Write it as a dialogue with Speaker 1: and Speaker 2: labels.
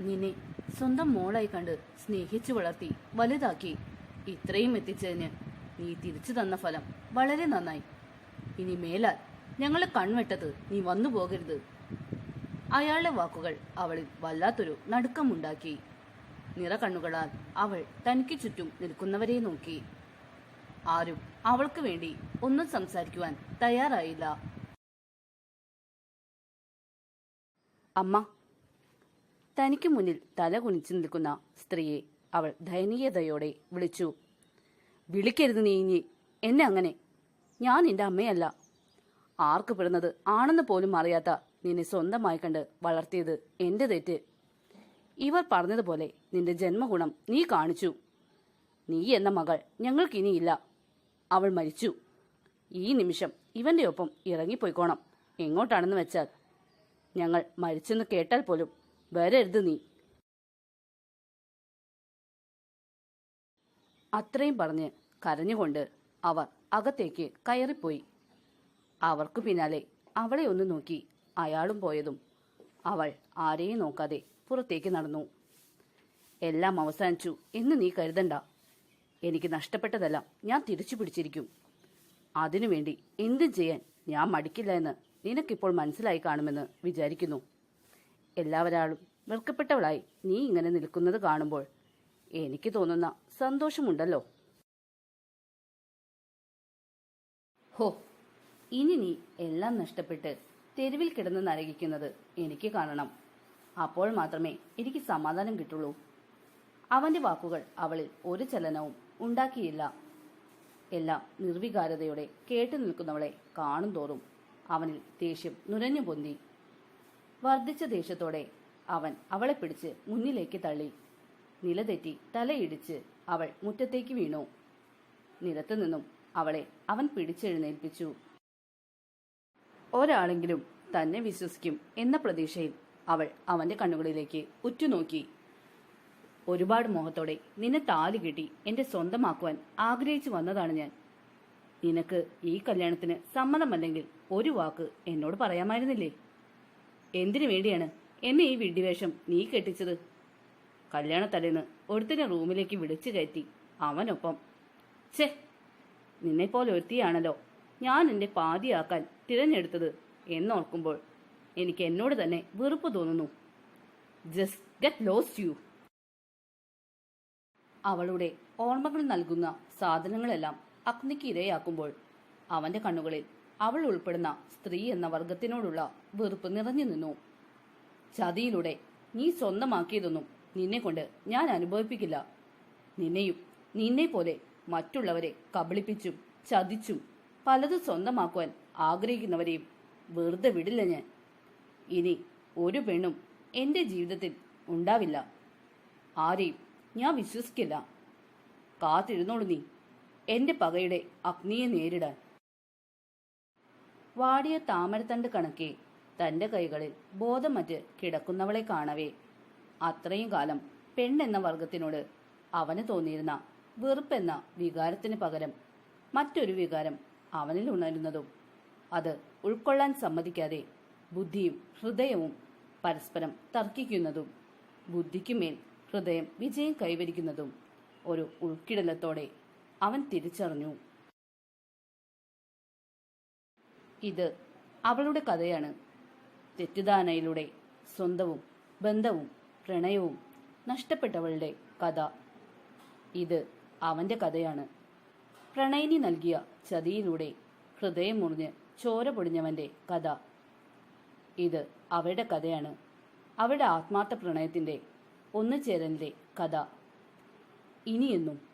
Speaker 1: നിന്നെ സ്വന്തം മോളായി കണ്ട് സ്നേഹിച്ചു വളർത്തി വലുതാക്കി. ഇത്രയും എത്തിച്ചതിന് നീ തിരിച്ചു തന്ന ഫലം വളരെ നന്നായി. ഇനി മേലാൽ ഞങ്ങളെ കൺവെട്ടത് നീ വന്നു പോകരുത്. അയാളുടെ വാക്കുകൾ അവളിൽ വല്ലാത്തൊരു നടുക്കമുണ്ടാക്കി. നിറ കണ്ണുകളാൽ അവൾ തനിക്ക് ചുറ്റും നിൽക്കുന്നവരെ നോക്കി. ആരും അവൾക്ക് വേണ്ടി ഒന്നും സംസാരിക്കുവാൻ തയ്യാറായില്ല. അമ്മ തനിക്ക് മുന്നിൽ തല കുനിച്ചു നിൽക്കുന്ന സ്ത്രീയെ അവൾ ദയനീയതയോടെ വിളിച്ചു. വിളിക്കരുത് നീ എന്നെ അങ്ങനെ. ഞാൻ നിന്റെ അമ്മയല്ല. ആർക്ക് പിറന്നത് ആണെന്ന് പോലും അറിയാത്ത നിന്നെ സ്വന്തമായി കണ്ട് വളർത്തിയത് എന്റെ തെറ്റ്. ഇവർ പറഞ്ഞതുപോലെ നിന്റെ ജന്മഗുണം നീ കാണിച്ചു. നീ എന്ന മകൾ ഞങ്ങൾക്കിനിയില്ല. അവൾ മരിച്ചു. ഈ നിമിഷം ഇവന്റെ ഒപ്പം ഇറങ്ങിപ്പോയിക്കോണം. എങ്ങോട്ടാണെന്ന് വെച്ചാൽ ഞങ്ങൾ മരിച്ചെന്ന് കേട്ടാൽ പോലും വരരുത് നീ. അത്രയും പറഞ്ഞ് കരഞ്ഞുകൊണ്ട് അവർ അകത്തേക്ക് കയറിപ്പോയി. അവർക്കു പിന്നാലെ അവളെ ഒന്ന് നോക്കി അയാളും പോയതും. അവൾ ആരെയും നോക്കാതെ പുറത്തേക്ക് നടന്നു. എല്ലാം അവസാനിച്ചു എന്ന് നീ കരുതണ്ട. എനിക്ക് നഷ്ടപ്പെട്ടതെല്ലാം ഞാൻ തിരിച്ചു പിടിച്ചിരിക്കും. അതിനുവേണ്ടി എന്തും ചെയ്യാൻ ഞാൻ മടിക്കില്ല എന്ന് നിനക്കിപ്പോൾ മനസ്സിലായി കാണുമെന്ന് വിചാരിക്കുന്നു. എല്ലാവരാളും വെറുക്കപ്പെട്ടവളായി നീ ഇങ്ങനെ നിൽക്കുന്നത് കാണുമ്പോൾ എനിക്ക് തോന്നുന്ന സന്തോഷമുണ്ടല്ലോ. ഹോ ഇനി നീ എല്ലാം നഷ്ടപ്പെട്ട് തെരുവിൽ കിടന്ന് നരകിക്കുന്നത് എനിക്ക് കാണണം. അപ്പോൾ മാത്രമേ എനിക്ക് സമാധാനം കിട്ടുള്ളൂ. അവന്റെ വാക്കുകൾ അവളിൽ ഒരു ചലനവും ഉണ്ടാക്കിയില്ല. എല്ലാം നിർവികാരതയോടെ കേട്ടു നിൽക്കുന്നവളെ കാണും തോറും അവനിൽ ദേഷ്യം നുരഞ്ഞു പൊന്തി വർദ്ധിച്ച ദേഷ്യത്തോടെ അവൻ അവളെ പിടിച്ച് മുന്നിലേക്ക് തള്ളി. നിലതെറ്റി തലയിടിച്ച് അവൾ മുറ്റത്തേക്ക് വീണു. നിലത്തു നിന്നും അവളെ അവൻ പിടിച്ചെഴുന്നേൽപ്പിച്ചു. ഒരാളെങ്കിലും തന്നെ വിശ്വസിക്കും എന്ന പ്രതീക്ഷയിൽ അവൾ അവന്റെ കണ്ണുകളിലേക്ക് ഉറ്റുനോക്കി. ഒരുപാട് മോഹത്തോടെ നിന്നെ താലി കെട്ടി എന്റെ സ്വന്തമാക്കുവാൻ ആഗ്രഹിച്ചു വന്നതാണ് ഞാൻ. നിനക്ക് ഈ കല്യാണത്തിന് സമ്മതമല്ലെങ്കിൽ ഒരു വാക്ക് എന്നോട് പറയാമായിരുന്നില്ലേ? എന്തിനു വേണ്ടിയാണ് എന്നെ ഈ വിഡ്ഢിവേഷം നീ കെട്ടിച്ചത്? കല്യാണത്തലേന്ന് ഒരുത്തിനെ റൂമിലേക്ക് വിളിച്ചു കയറ്റി അവനൊപ്പം. ഛേ നിന്നെപ്പോലെ ഒരുത്തിയാണല്ലോ ഞാൻ എന്റെ പാതിയാക്കാൻ തിരഞ്ഞെടുത്തത് എന്നോർക്കുമ്പോൾ എനിക്ക് എന്നോട് തന്നെ വെറുപ്പ് തോന്നുന്നു. ജസ്റ്റ് ഗെറ്റ് ലോസ് യു അവളുടെ ഓർമ്മകൾ നൽകുന്ന സാധനങ്ങളെല്ലാം അഗ്നിക്ക് ഇരയാക്കുമ്പോൾ അവന്റെ കണ്ണുകളിൽ അവൾ ഉൾപ്പെടുന്ന സ്ത്രീ എന്ന വർഗത്തിനോടുള്ള വെറുപ്പ് നിറഞ്ഞു നിന്നു. ചതിയിലൂടെ നീ സ്വന്തമാക്കിയതൊന്നും നിന്നെ കൊണ്ട് ഞാൻ അനുഭവിപ്പിക്കില്ല. നിന്നെയും നിന്നെ പോലെ മറ്റുള്ളവരെ കബളിപ്പിച്ചും ചതിച്ചും പലതും സ്വന്തമാക്കുവാൻ ആഗ്രഹിക്കുന്നവരെയും വെറുതെ വിടില്ല ഞാൻ. ഇനി ഒരു പെണ്ണും എന്റെ ജീവിതത്തിൽ ഉണ്ടാവില്ല. ആരെയും ഞാൻ വിശ്വസിക്കില്ല. കാത്തിരുന്നോളൂ നീ. എന്റെ പകയുടെ അഗ്നിയെ നേരിടാൻ. വാടിയ താമരത്തണ്ട് കണക്കെ തന്റെ കൈകളിൽ ബോധമറ്റ് കിടക്കുന്നവളെ കാണവേ. അത്രയും കാലം പെണ്ണെന്ന വർഗത്തിനോട് അവന് തോന്നിയിരുന്ന വെറുപ്പെന്ന വികാരത്തിന് പകരം മറ്റൊരു വികാരം അവനിൽ ഉണരുന്നതും അത് ഉൾക്കൊള്ളാൻ സമ്മതിക്കാതെ ബുദ്ധിയും ഹൃദയവും പരസ്പരം തർക്കിക്കുന്നതും ബുദ്ധിക്കുമേൽ ഹൃദയം വിജയം കൈവരിക്കുന്നതും ഒരു ഉൾക്കിടലത്തോടെ അവൻ തിരിച്ചറിഞ്ഞു. ഇത് അവളുടെ കഥയാണ്. തെറ്റിദ്ധാരണയിലൂടെ സ്വന്തവും ബന്ധവും പ്രണയവും നഷ്ടപ്പെട്ടവളുടെ കഥ. ഇത് അവന്റെ കഥയാണ്. പ്രണയിനി നൽകിയ ചതിയിലൂടെ ഹൃദയം മുറിഞ്ഞ് ചോര പൊടിഞ്ഞവന്റെ കഥ. ഇത് അവരുടെ കഥയാണ്. അവരുടെ ആത്മാർത്ഥ പ്രണയത്തിന്റെ ഒന്നുചേരലിന്റെ കഥ. ഇനിയെന്നും